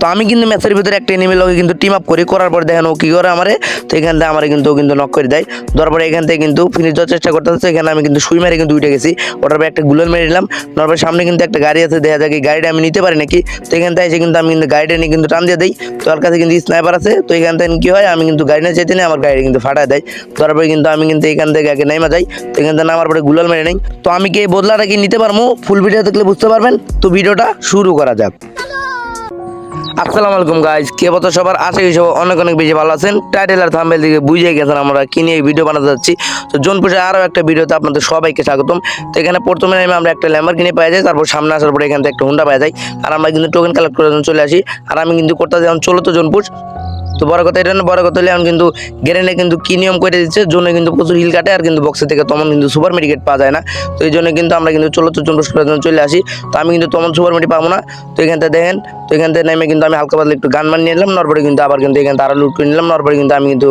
তো আমি কিন্তু ম্যাচের ভিতরে একটা এনিমির লগে কিন্তু টিম আপ করি, করার পর দেখেন ও কি করে আমারে, তো এখান থেকে আমার কিন্তু ও কিন্তু নক করে দেয়। দেওয়ার পরে এখান থেকে কিন্তু ফিনিশ দেওয়ার চেষ্টা করতেছে, এখানে আমি কিন্তু সুই মেরে কিন্তু উঠে গেছি। ওটার পরে একটা গুলোল মেরে নিলাম দেওয়ার সামনে কিন্তু একটা গাড়ি আছে, দেখা যায় এই গাড়িটা আমি নিতে পারি নাকি। তো এখান থেকে এসে কিন্তু আমি কিন্তু গাড়িটা নিয়ে কিন্তু টান দিয়ে দিই। তো ওর কাছে কিন্তু স্নাইপার আছে, তো এখান থেকে কি হয়, আমি কিন্তু গাড়ি নিয়ে যেতে নিয়ে আমার গাড়ি কিন্তু ফাটায় দেয়। তারপরে কিন্তু আমি কিন্তু এখান থেকে আগে নেমে যাই, তো এখান থেকে নামার পরে গুলাল মেরে নেই। তো আমি কি এই বদলাটা কি নিতে পারব? ফুল ভিডিও দেখলে বুঝতে পারবেন। তো ভিডিওটা শুরু করা যাক। আসসালামু আলাইকুম গাইজ কে বলতো সবার? আশা করি সব অনেক অনেক বেশি ভালো আছেন। টাইটেল আর থাম্বেল দিকে বুঝে গেছেন আমরা কি নিয়ে ভিডিও বানাতে যাচ্ছি। তো জোনপুরে আরও একটা ভিডিওতে আপনাদের সবাইকে স্বাগতম। তো এখানে প্রথমে আমি আমরা একটা ল্যাম্বার কিনে পাওয়া যাই, তারপর সামনে আসার পরে এখান থেকে একটা হুন্ডা পাওয়া যায় আর আমরা কিন্তু টোকেন কালেক্ট করে চলে আসি। আর আমি কিন্তু করতে যাই চলো তো জোনপুর। তো বড় কথা, এটা না বড় কথা হলে এখন কিন্তু গেরেনে কিন্তু কি নিয়ম করে দিচ্ছে? জন্য কিন্তু প্রচুর হিল কাটে আর কিন্তু বক্সের থেকে তখন কিন্তু সুপার মেডিকেট পাওয়া যায় না। তো এই জন্য কিন্তু আমরা কিন্তু চলো তো চন্দ্র করার জন্য চলে আসি। তো আমি কিন্তু তখন সুপার মেডি পাবো না। তো এখান থেকে দেখেন, তো এখান থেকে নেমে কিন্তু আমি হালকা পাতলা একটু গান মান নিয়ে নিলাম নরপরে কিন্তু আবার কিন্তু এখান থেকে আরও লুট করে নিলাম নরপরে কিন্তু আমি কিন্তু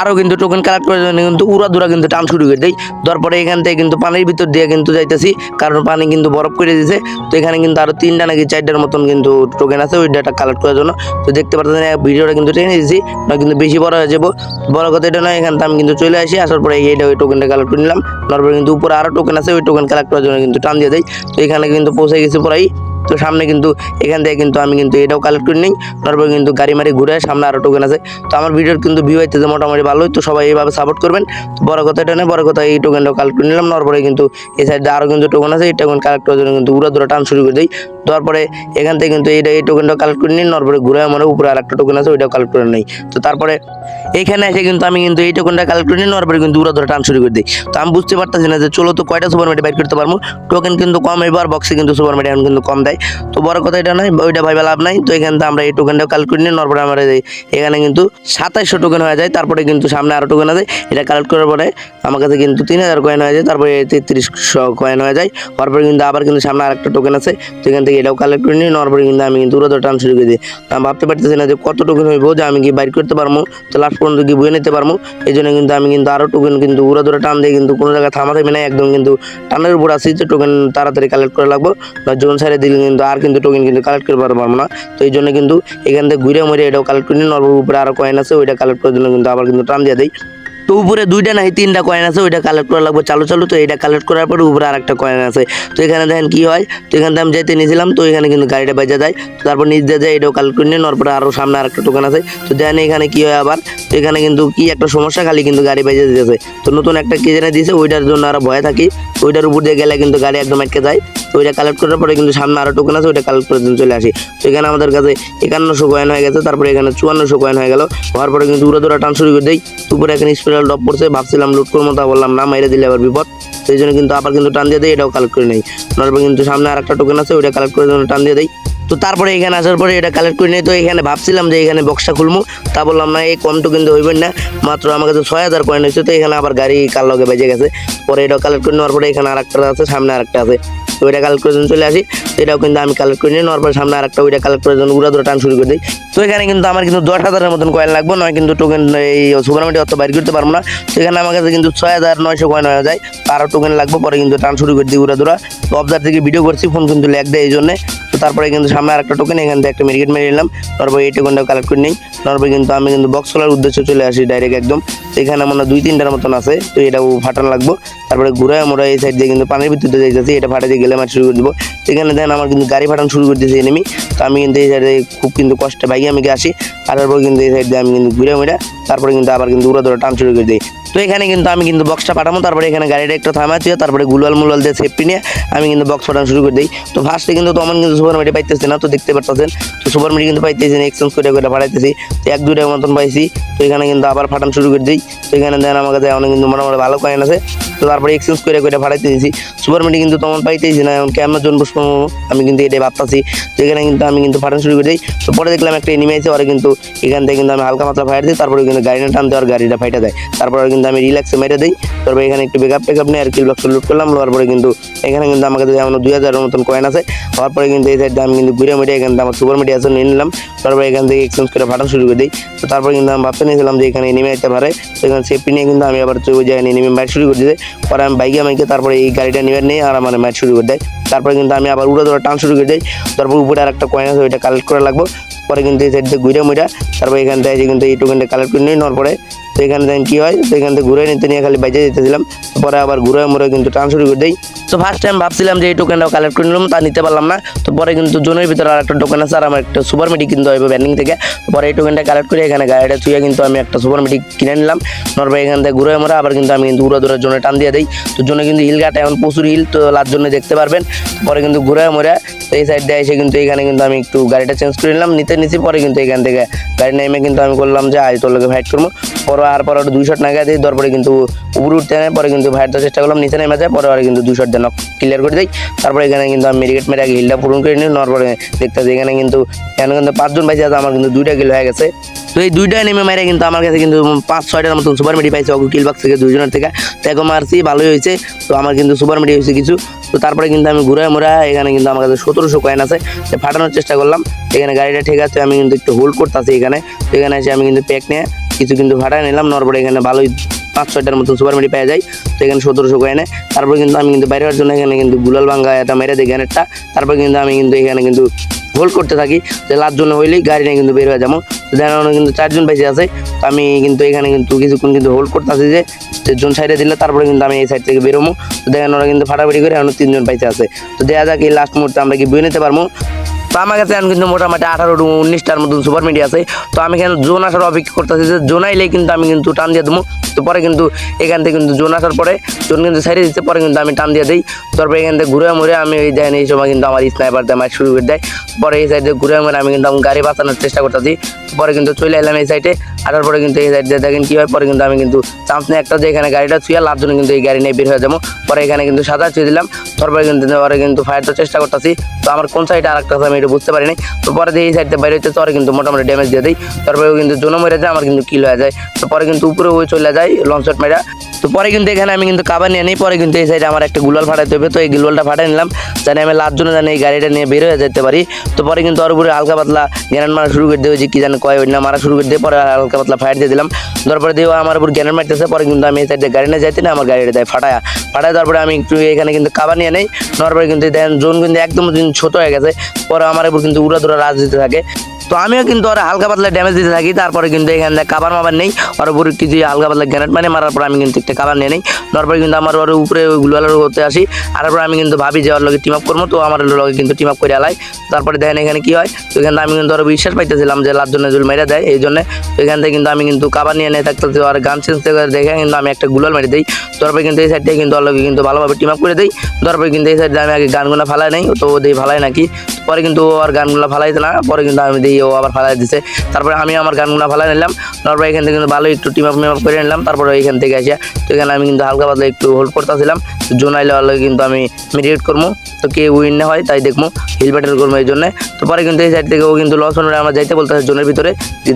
আরও কিন্তু টোকেন কালেক্ট করার জন্য কিন্তু উড়া দুরা কিন্তু টান শুরু করে দিই। তারপরে এখান থেকে কিন্তু পানির ভিতর দিয়ে কিন্তু যাইতেছি, কারণ পানি কিন্তু বরফ করে দিয়েছে তো এখানে কিন্তু আরও তিনটা নাকি চারটার মতন কিন্তু টোকেন আছে, ওই ডাটা কালেক্ট করার জন্য। তো দেখতে পাচ্ছেন ভিডিওটা কিন্তু টেনে দিয়েছি না কিন্তু বেশি বড় হয়ে যাব। বড় কথা এটা নয়, এখান আমি কিন্তু চলে আসি। আসার পরে এইটা ওই টোকেনটা কালেক্ট করে নিলাম। তারপরে কিন্তু উপরে আরও টোকেন আছে, ওই টোকেন কালেক্ট করার জন্য কিন্তু টান দিয়ে দেয় তো এখানে কিন্তু পৌঁছে গেছি পরাই তো সামনে কিন্তু এখান থেকে কিন্তু আমি কিন্তু এটাও কালেক্ট করে নিই তারপর কিন্তু গাড়ি মারি ঘুরে সামনে আরও টোকেন আছে। তো আমার ভিডিওর কিন্তু ভিউ হইতেছে মোটামুটি ভালোই। তো সবাই এইভাবে সাপোর্ট করবেন। তো বড় কথা এটা নয়, বড় কথা এই টোকেনটাও কালেক্ট করে নিলাম তারপরে কিন্তু এই সাইডে আরও কিন্তু টোকেন আছে। এই টোকেন কালেক্ট করার জন্য কিন্তু উড়া দুরা টান শুরু করে দিই। তারপরে এখান থেকে কিন্তু এইটা এই টোকেনটা কালেক্ট করে নিই তারপরে ঘুরে আমার উপরে আর একটা টোকেন আছে, ওইটাও কালেক্ট করে নেই। তো তারপরে এইখানে এসে কিন্তু আমি কিন্তু এই টোকেনটা কালেক্ট করে নিই তারপরে কিন্তু উড়া ধরে টান শুরু করে দিই। তো আমি বুঝতে পারতেছি না যে চলো তো কয়টা সুপার মেডি বাইর করতে পারব? টোকেন কিন্তু কম, এবার বক্সে কিন্তু সুপার মেডি এখন কিন্তু কম দেয়। তো বড় কথা এটা নয়, ওইটা ভাইবা লাভ নাই। তো এখান থেকে আমরা এই টোকেনটা কালেক্ট করে নিই তারপরে আমার এখানে কিন্তু সাতাইশশো টোকেন হয়ে যায়। তারপরে কিন্তু সামনে আরও টোকেন আছে, এটা কালেক্ট করার পরে আমার কাছে কিন্তু তিন হাজার কয়েন হয়ে যায়। তারপরে তেত্রিশশো কয়েন হয়ে যায়। তারপরে কিন্তু আবার কিন্তু সামনে আরেকটা টোকেন আছে। তো এখান থেকে এটাও কালেক্ট করে নিই তারপরে কিন্তু আমি কিন্তু উড়ো টান শুরু করে দিই। আমি ভাবতে পারতেছি না যে কত টোকেন হইব যে আমি কি বাইর করতে পারব? তো লাস্ট পর্যন্ত কি বয়ে নিতে পারব? এই জন্য কিন্তু আমি কিন্তু আরও টোকেন কিন্তু উড়া ধরে টান দিয়ে কিন্তু কোনো জায়গায় থামা থাকবে না, একদম কিন্তু টানের উপর আসি যে টোকেন তাড়াতাড়ি কালেক্ট করে লাগবো বা জোন সাইডে দিলে কিন্তু আর কিন্তু টোকেন কিন্তু কালেক্ট করতে পারব না তো এই জন্য কিন্তু এখান থেকে ঘুরে মরে এটাও কালেক্ট করে নিই নর্মাল উপরে আরও কয়েন আছে, ওইটা কালেক্ট করার জন্য কিন্তু আবার কিন্তু টান দিয়ে দেয় তো উপরে দুইটা নাকি তিনটা কয়েন আছে, ওইটা কালেক্ট করা লাগবে। চালু চালু, তো এটা কালেক্ট করার পরে উপরে আরেকটা কয়েন আছে। তো এখানে দেখেন কি হয়, তো এখান থেকে আমি যাইতে নিয়েছিলাম, তো এখানে কিন্তু গাড়িটা বেজে যায়। তারপর নিচ দিয়ে যায় এটাও কালেক্ট করে নিয়ে, নেওয়ার পরে আরও সামনে আরেকটা টোকেন আছে। তো দেখেন এখানে কি হয় আবার, তো এখানে কিন্তু কি একটা সমস্যা, খালি কিন্তু গাড়ি বেজে দিতেছে তো নতুন একটা কি জেনে দিয়েছে, ওইটার জন্য আরও ভয় থাকি। ওইটার উপর দিয়ে গেলে কিন্তু গাড়ি একদম আটকে যায়। ওইটা কালেক্ট করার পরে কিন্তু সামনে আরও টোকেন আছে, ওইটা কালেক্ট করে দিন, চলে আসি। তো এখানে আমাদের কাছে একান্নশো কয়েন হয়ে গেছে, তারপরে এখানে চুয়ান্নশো কয়েন হয়ে গেল। হওয়ার পরে কিন্তু উড়ে দৌড়া টান শুরু করে দেই। উপরে এখানে স্পেশাল ড্রপ পড়ছে, ভাবছিলাম লুট করব তা বললাম না মাইরে দিলে আবার বিপদ। সেই জন্য কিন্তু আবার কিন্তু টান দিয়ে দেয় এটাও কালেক্ট করে নেই। তারপরে কিন্তু সামনে আর একটা টোকেন আছে, ওইটা কালেক্ট করে টান দিয়ে দেয় তো তারপরে এখানে আসার পরে এটা কালেক্ট করে নিয়ে তো এখানে ভাবছিলাম যে এখানে বক্সটা খুলবো। তা বললাম না, এই কম টোকেন দিয়ে হইবেন না, মাত্র আমার কাছে ছয় হাজার কয়েন হয়েছে, তো এখানে আবার গাড়ি কার লগে বেজে গেছে। পরে এটা কালেক্ট করে নেওয়ার পরে এখানে আরেকটা আছে, সামনে আরেকটা আছে। ওইটা কালেক্ট করে চলে আসি এটাও কিন্তু আমি কালেক্ট করে নিই নর্মাল সামনে আরেকটা ওইটা কালেক্ট করে জন্য উড়া ধরে টান শুরু করে দিই। তো এখানে কিন্তু আমার কিন্তু দশ হাজারের মতন কয়েন লাগবে, নয় কিন্তু টোকেন এই সুপার মার্কেটে অত বাইর করতে পারব না। সেখানে আমার কাছে কিন্তু ছয় হাজার নয়শো কয়েন হয়ে যায় আরও টোকেন লাগবে, পরে কিন্তু টান শুরু করে দিই উড়া ধরা তো অবজার থেকে ভিডিও করছি ফোন কিন্তু ল্যাগ দেয় এই জন্য। তো তারপরে কিন্তু সামনে আরেকটা টোকেন এখান থেকে একটা মেডিকেট মেরে নিলাম। তারপরে এই টোকেনটা কালেক্ট করে নিই। তারপরে কিন্তু আমি কিন্তু বক্স খোলার উদ্দেশ্যে চলে আসি ডাইরেক্ট একদম। এখানে আমার দুই তিনটার মতন আছে, তো এটাও ফাটানো লাগবো। তারপরে ঘুরে আমরা এই সাইড দিয়ে কিন্তু পানির ভিতরে যাইতেছি, এটা ফাটাতে গেলে আমার শুরু করে দেবো। তো এখানে দেখেন আমার কিন্তু গাড়ি ফাটানো শুরু করে দিয়েছে এনেমি তো আমি কিন্তু এই সাইডে খুব কিন্তু কষ্টে বাইকে আমি আসি। আর তারপর কিন্তু এই সাইড দিয়ে আমি কিন্তু ঘুরে মেরা তারপরে কিন্তু আবার কিন্তু উড়া ধরে টান শুরু করে দিই। তো এখানে কিন্তু আমি কিন্তু বক্সটা পাঠাবো, তারপরে এখানে গাড়িটা একটু থামাচ্ছি তারপরে গুলাল মুলাল দিয়ে সেফটি নিয়ে আমি কিন্তু বক্স পাঠানো শুরু করে দিই। তো ফার্স্টে কিন্তু তখন কিন্তু সুপার মেডি পাইতেছে না, তো দেখতে পারতেছেন, তো সুপার মেডি কিন্তু পাইতেছি না এক্সচেঞ্জ করে করে পাঠাইতেছি, তো এক দুইটার মতন পাইছি, তো এখানে কিন্তু আবার ফাটানো শুরু করে দিই। তো এখানে দেন আমার কাছে অনেক কিন্তু মোটামুটি ভালো কয়েন আছে, তো তারপরে এক্সচেঞ্জ করে করে ফাটাইতে দিয়েছি সুপার মেডি কিন্তু তখন পাইতেছি না এখন কেমন জন বসবো আমি কিন্তু এটাই ভাবতাছি, তো এখানে কিন্তু আমি কিন্তু ফাটানো শুরু করে দিই। তো পরে দেখলাম একটা এনিমি আছে ওরা কিন্তু এখান থেকে কিন্তু আমি হালকা মাত্রা ফায়ার দিই, তারপরে কিন্তু গাড়িটা টান দেওয়ার গাড়িটা ফাইটা দেয়, তারপরে কিন্তু আমি রিল্যাক্সে মেরে দিই। তারপরে এখানে একটু বেকআপ টেকআপ নেই আর কি বক্স লুট করলাম। লওয়ার পরে কিন্তু এখানে কিন্তু আমাকে দুই হাজারের মতন কয়েন আছে, হওয়ার পরে কিন্তু এই সাইডে আমি কিন্তু ঘুরে মেরে এখান আমার সুপার মিডিয়া আছে নিয়ে নিলাম। তারপরে এখান থেকে এক্সচেঞ্জ করে ফাটানো শুরু করে দিই। তো তারপরে কিন্তু আমি ভাবতে নিয়েছিলাম যে এখানে এনিমে আসতে পারে তো এখানে সেফটি নিয়ে কিন্তু আমি আবার চলে যাই এনিমে ম্যাচ শুরু করে দিতে। পরে আমি বাইকে আমাকে তারপরে এই গাড়িটা নিয়ে আর আমার ম্যাচ শুরু করে দেয়। তারপরে কিন্তু আমি আবার উড়ে ধরে টান শুরু করে দিই। তারপর উপরে আর একটা কয়েন আছে, ওইটা কালেক্ট করা লাগবো। পরে কিন্তু এই সাইড ঘুরে মুড়া তারপর এখান থেকে কিন্তু এই টোকেনটা কালেক্ট করে নিই নেওয়ার পরে, তো এখানে দেখেন কি হয়, তো এখান থেকে ঘুরে নিতে নিয়ে খালি বাইজে যেতেছিলাম। পরে আবার ঘুরে মুড়ে কিন্তু টান শুরু করে দেই। তো ফার্স্ট টাইম ভাবছিলাম যে এই টোকেনটাও কালেক্ট করে নিলাম, তা নিতে পারলাম না। তো পরে কিন্তু জোনের ভিতরে আর একটা টোকেন আছে, আর আমার একটা সুপার মেডিক কিনতে হবে ব্যান্ডিং থেকে। পরে এই টোকেনটা কালেক্ট করে এখানে গাড়িটা ছুঁয়ে কিন্তু আমি একটা সুপার মেডিক কিনে নিলাম। নর্মাল এখান থেকে ঘুরে মরে আবার কিন্তু আমি কিন্তু উড়ো দূরের জন্য টান দিয়ে দিই। তো জন্য কিন্তু হিল গাটা এখন প্রচুর হিল তো লার জন্য দেখতে পারবেন। পরে কিন্তু ঘুরে মরে এই সাইড দিয়ে এসে কিন্তু এখানে কিন্তু আমি একটু গাড়িটা চেঞ্জ করে নিলাম, নিতে নিচ্ছি পরে কিন্তু এখান থেকে গাড়ি নেমে কিন্তু আমি করলাম যে আজ তোর লোকে ফাইট করব। পরে আর পরে দুই শট নাগা দিই তারপরে কিন্তু উপরে উঠতে নেয় পরে কিন্তু ফাইট চেষ্টা করলাম, নিচে নেমে যায়, পরে আর কিন্তু দুই শট দেন ক্লিয়ার করে দিই। তারপরে এখানে কিন্তু আমি মেরিকেট মেরে আগে হিলটা পূরণ করে নিই নেওয়ার পরে দেখতে এখানে কিন্তু এখানে কিন্তু পাঁচজন পাইছে আছে আমার কিন্তু দুইটা কিল হয়ে গেছে। তো এই দুইটা নেমে মারে কিন্তু আমার কাছে কিন্তু পাঁচ, ছয়টার মতন সুপার মেডি পাইছে অগু কিল বক্স থেকে দুইজনের থেকে। দেখো মারছি, ভালোই হয়েছে। তো আমার কিন্তু সুপার মেডি হয়েছে কিছু। তো তারপরে কিন্তু আমি ঘুরে মোরা এখানে কিন্তু আমার কাছে সতেরোশো কয়েন আছে। ফাটানোর চেষ্টা করলাম। এখানে গাড়িটা ঠিক আছে, আমি কিন্তু একটু হোল্ড করতেছি এখানে। তো এখানে এসে আমি কিন্তু প্যাক নিয়ে কিছু কিন্তু ভাড়া নিলাম। নেওয়ার পরে এখানে ভালোই পাঁচ ছয়টার মতো সুপার মেডি পেয়ে যায়। তো এখানে সতেরোশো কয়েনে তারপর কিন্তু আমি কিন্তু বাইরে হওয়ার জন্য এখানে কিন্তু গুলাল ভাঙ্গা এটা মেরে দিই গ্যানেটটা। তারপর কিন্তু আমি কিন্তু এখানে কিন্তু হোল্ড করতে থাকি, যে লাভ জন্য হইলেই গাড়ি নিয়ে কিন্তু বের হয়ে যাব। দেখানো দেখেন কিন্তু চারজন বেশি আছে, তো আমি কিন্তু এখানে কিন্তু কিছুক্ষণ কিন্তু হোল্ড করতেছি যে যে জন সাইডে দিলে তারপরে কিন্তু আমি এই সাইড থেকে বেরোবো তো দেখেন ওরা কিন্তু ফাটাফাটি করে এখন তিনজন পাইছে আছে। তো দেখা যাক এই লাস্ট মুহূর্তে আমরা কি বেরোতে পারব। তো আমার কাছে এখন কিন্তু মোটামুটি আঠারো উনিশটার মতন সুপার মিডিয়া আছে। তো আমি এখানে জোন আসার অপেক্ষা করতেছি যে জোন আইলে কিন্তু আমি কিন্তু টান দিয়ে দেবো। তো পরে কিন্তু এখান থেকে কিন্তু জোন আসার পরে জোন কিন্তু সাইডে দিচ্ছে, পরে কিন্তু আমি টান দিয়ে দিই। তারপরে এখান থেকে ঘুরে মুড়ে আমি এই দেখেন এই সময় কিন্তু আমার স্নাইপার দিয়ে মাইক শুরু করে দেয়। পরে এই সাইডে ঘুরে মুড়ে আমি কিন্তু আমার গাড়ি বাঁচানোর চেষ্টা করতেছি। পরে কিন্তু চলে এলাম এই সাইডে আসার পরে কিন্তু এই সাইড দেখেন কী হয়, পরে কিন্তু আমি কিন্তু চান্স নিয়ে একটা যে এখানে গাড়িটা ছুঁয়ে লাভ জন্য কিন্তু এই গাড়ি নিয়ে বের হয়ে যাব। পরে এখানে কিন্তু সাদা ছুঁয়ে দিলাম। তারপরে কিন্তু পরে কিন্তু ফায়ার দেওয়ার চেষ্টা করতেছি। তো আমার কোন সাইডে আর একটা আমি এটা বুঝতে পারিনি তো পরে দিয়ে এই সাইডে বাইরে হচ্ছে পরে কিন্তু মোটামুটি ড্যামেজ দিয়ে দিই। তারপরে কিন্তু জোনো মেরে যায়, আমার কিন্তু কিল হয়ে যায়। তো পরে কিন্তু উপরে ওই চলে যায় লঞ্চ শট মেরা। তো পরে কিন্তু এখানে আমি কিন্তু কাবার নিয়ে নিই, পরে কিন্তু এই সাইডে আমার একটা গুলাল ফাটাইতে হবে। তো এই গুলালটা ফাটাই নিলাম, জানি আমি লাভ জন্য জানি এই গাড়িটা নিয়ে বের হয়ে যেতে পারি। তো পরে কিন্তু ওর উপরে হালকা পাতলা গ্যানেট মারা শুরু করে দিয়ে যে কি জানি কয় না মারা শুরু করে দিয়ে পরে হালকা পাতলা ফায়ার দিয়ে দিলাম। তারপরে দিয়ে আমার উপর গ্যানেট মারতেছে, পরে কিন্তু আমি এই সাইডে গাড়ি নিয়ে যাইতে না, আমার গাড়িটা দেয় ফাটায়া। ফাটায় তারপরে আমি একটু এখানে কিন্তু কাবার নিয়ে নেই। নেওয়ার পরে কিন্তু দেখেন জোন কিন্তু একদম ছোট হয়ে গেছে। পরে আমার উপর কিন্তু উড়া দুরা রাজ দিতে থাকে। তো আমিও কিন্তু ওরা হালকা পাতলা ড্যামেজ দিতে থাকি, তারপরে কিন্তু এখানে কাবার মাবার নেই, ওর উপরে কিছু হালকা পাতলা গ্যানেট মানে মারার পর আমি কিন্তু একটা কাবার নিয়ে নিই। তারপরে কিন্তু আমার ওর উপরে গুলালের করতে আসি আর তারপরে আমি কিন্তু ভাবি যে ওর লগে টিম আপ করব, তো আমার লগে কিন্তু টিম আপ করে আলাই তারপরে দেখেন এখানে কি হয়, তো এখানে আমি কিন্তু ওর বিশ্বাস পাইতেছিলাম যে লাভ জন্য জুল মেরে দেয়, এই জন্য। তো এখান থেকে কিন্তু আমি কিন্তু কাবার নিয়ে নিয়ে থাকতে আর গান চেঞ্জ করে দেখে কিন্তু আমি একটা গুলাল মেরে দিই। তারপরে কিন্তু এই সাইড কিন্তু ওর লগে কিন্তু ভালোভাবে টিম আপ করে দিই। তারপরে কিন্তু এই সাইডে আমি আগে গানগুলো ফালাই নেই, তো ও দিয়ে ফালাই নাকি। পরে কিন্তু আর গানগুলো ফালাইতে না, পরে কিন্তু আমি দিই ও আবার ফালাই দিছে। তারপরে আমি আমার গানগুলো ফালাই নিলাম। তারপরে এখান থেকে কিন্তু ভালো একটু টিম আপ মিম আপ করে নিলাম। তারপরে এখান থেকে আসিয়া তো এখানে আমি কিন্তু হালকা পাতলা একটু হোল্ড করতেছিলাম। জোন আইলে হলে কিন্তু আমি মেডিকেট করব তো কে উইন না হয় তাই দেখব হিল ব্যাটেল করব এই জন্য। তো পরে কিন্তু এই সাইড থেকে ও কিন্তু লস অনুযায়ী আমরা যাইতে বলতেছে জোনের ভিতরে।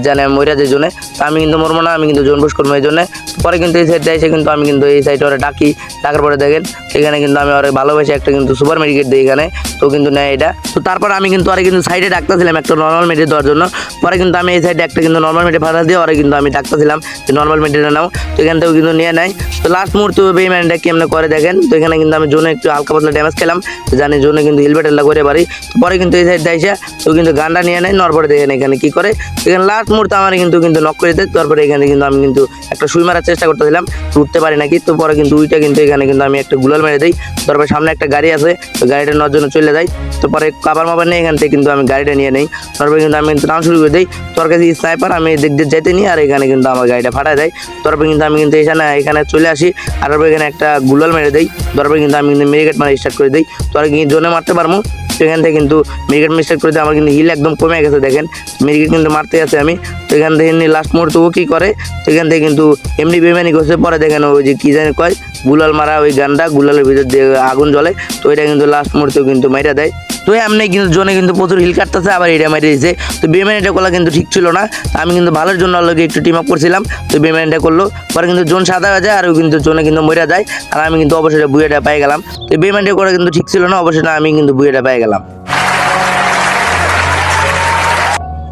জানে আমি মরিয়া যে জোনে। তো আমি কিন্তু মরবো না, আমি কিন্তু জোন বুস করব এই জন্য। পরে কিন্তু এই সাইডে এসে কিন্তু আমি কিন্তু এই সাইডে ওরা ডাকি। ডাকার পরে দেখেন, এখানে কিন্তু আমি ওরা ভালোবেসে একটা কিন্তু সুপার মেডিকেট দিই এখানে। তো কিন্তু নেয় এটা। তো তারপর আমি কিন্তু আরে কিন্তু সাইডে ডাকতেছিলাম একটা নর্মাল মেডি দেওয়ার জন্য। পরে কিন্তু আমি এই সাইডে একটা কিন্তু নর্মাল মেডি ফাটা দিয়ে ওরা কিন্তু আমি ডাকতেছিলাম যে নর্মাল মেডিটা নাও। তো এখান থেকেও কিন্তু নিয়ে নেয়। তো লাস্ট মুহূর্তে বেইম্যানটা কেমনে করে দেখেন? তো এখানে কিন্তু আমি জোনে একটু হালকা পাতলা ড্যামেজ খেলাম। জানি জোনে কিন্তু হেলমেটেলা করে পারি পরে কিন্তু এই সাইড দেয় তো কিন্তু গানটা নিয়ে নেয়। নরপরে দেখেন এখানে কি করে। এখানে লাস্ট মুহূর্তে আমার কিন্তু কিন্তু নক করে দেয়। তারপরে এখানে কিন্তু আমি কিন্তু একটা সুই মারার চেষ্টা করতেছিলাম। উঠতে পারি নাকি? তো পরে কিন্তু উইটা কিন্তু এখানে কিন্তু আমি একটা গুলাল মেরে দিই। তারপরে সামনে একটা গাড়ি আছে। তো গাড়িটা নেওয়ার জন্য চলে যাই। তো পরে কাবার মাবার নেই এখান থেকে কিন্তু আমি গাড়িটা নিয়ে নেই। তারপরে কিন্তু আমি টান শুরু করে দিই। তোর কাছে স্নাইপার আমি দিক দিয়ে যেতে নিই, আর এখানে কিন্তু আমার গাড়িটা ফাটা দেয়। তারপরে কিন্তু আমি কিন্তু এখানে এখানে চলে আসি, আর তারপরে এখানে একটা গুলাল মেরে দিই। তারপরে কিন্তু আমি কিন্তু মেরিকেট মারা স্টার্ট করে দিই। তোর কিন্তু জোনে মারতে পারব? তো এখান থেকে কিন্তু মেরিকেট মিস্টেক করে আমার কিন্তু হিল একদম কমে গেছে, দেখেন। মেরিকেট কিন্তু মারতে আছে আমি। তো এখান থেকে লাস্ট মুহূর্তে ও কী করে? তো এখান থেকে কিন্তু এমনি বেমানি করছে, পরে দেখেন ওই যে কী জানি কয়, গুলাল মারা ওই গানটা, গুলালের ভিতর দিয়ে আগুন জ্বলে। তো এটা কিন্তু লাস্ট মুহূর্তেও কিন্তু মাইরা দেয়। তো এমনি কিন্তু জোনে কিন্তু প্রচুর হিল কাটতেছে, আবার এটা মেরে দিয়েছে। তো বেমানিটা করা কিন্তু ঠিক ছিল না। আমি কিন্তু ভালোর জন্য লগে একটু টিম আপ করছিলাম। তো বেমানিটা করল। পরে কিন্তু জোন সাদা হয়ে যায় আর ও কিন্তু জোনে কিন্তু মরে যায়। আর আমি কিন্তু অবশ্যই বুয়েটা পেয়ে গেলাম। তো বেমানিটা করা কিন্তু ঠিক ছিল না অবশ্যই আমি কিন্তু বুয়েটা পেয়ে গেলাম।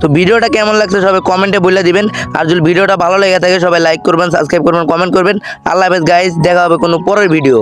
তো ভিডিওটা কেমন লাগছে সবাই কমেন্টে বলে দিবেন। আর যদি ভিডিওটা ভালো লেগে থাকে, সবাই লাইক করবেন সাবস্ক্রাইব করবেন কমেন্ট করবেন। আল্লাহ হাফেজ গাইজ দেখা হবে কোনো পরের ভিডিও